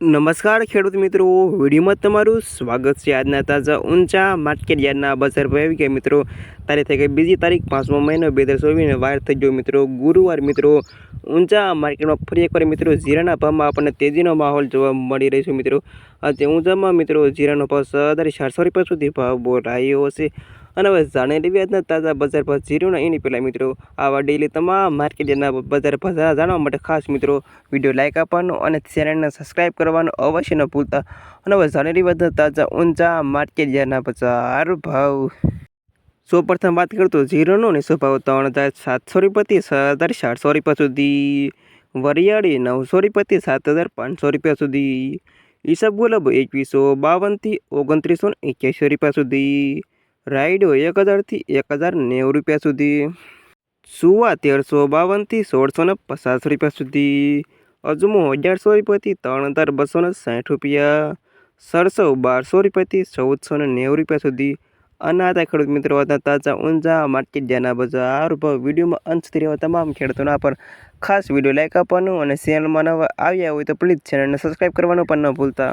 નમસ્કાર ખેડૂત મિત્રો, વિડીયોમાં તમારું સ્વાગત છે આજના તાજા ઊંચા માર્કેટ યાદના બજાર ભાઈ કે મિત્રો. તારીખ થઈ ગઈ બીજી તારીખ, પાંચમો મહિનો, બે હજાર ચોવીસને વાર થઈ ગયો મિત્રો. ગુરુવાર મિત્રો, ઊંચા માર્કેટમાં ફરી એકવાર મિત્રો જીરાના ભાવમાં આપણને તેજીનો માહોલ જોવા મળી રહ્યો છે મિત્રો. આજે ઊંચામાં મિત્રો જીરાનો ભાવ સદર ચારસો રૂપિયા સુધી ભાવ બોલાયો હશે અને હવે જાણી લેવી આજના તાજા બજાર ભાવ જીરોના એની પહેલાં મિત્રો, આવા ડેલી તમામ માર્કેટના બજાર ભાવ જાણવા માટે ખાસ મિત્રો વીડિયો લાઇક આપવાનો અને ચેનલને સબસ્ક્રાઇબ કરવાનું અવશ્ય ન ભૂલતા. અને હવે જાણી લેવી આજના તાજા ઊંચા માર્કેટના બજાર ભાવ. સૌ પ્રથમ વાત તો જીરોનો ને ભાવ ત્રણ હજાર સાતસો રૂપિયાથી હજાર ચારસો રૂપિયા સુધી. વરિયાળી નવસો રૂપિયાથી સાત હજાર પાંચસો રૂપિયા સુધી. ઈસબ ગુલાબ એકવીસો બાવનથી ઓગણત્રીસો ને એક્યાસી રૂપિયા સુધી. રાયડો એક હજારથી એક હજાર નેવું રૂપિયા સુધી. સુવા તેરસો બાવનથી સોળસો ને પચાસ રૂપિયા સુધી. અજમો અગિયારસો રૂપિયાથી ત્રણ હજાર બસો ને સાઠ રૂપિયા. સરસો બારસો રૂપિયાથી ચૌદસો ને નેવું રૂપિયા સુધી. અને હતા ખેડૂત મિત્રો હતા તાજા ઊંઝા માર્કેટ જ્યાંના બજાર ભાવ વિડીયોમાં અંશ રહેવા તમામ ખેડૂતોના પર ખાસ વીડિયો લાઈક આપવાનું અને ચેનલમાં નવા આવ્યા હોય તો પ્લીઝ ચેનલને સબસ્ક્રાઈબ કરવાનું પણ ન ભૂલતા.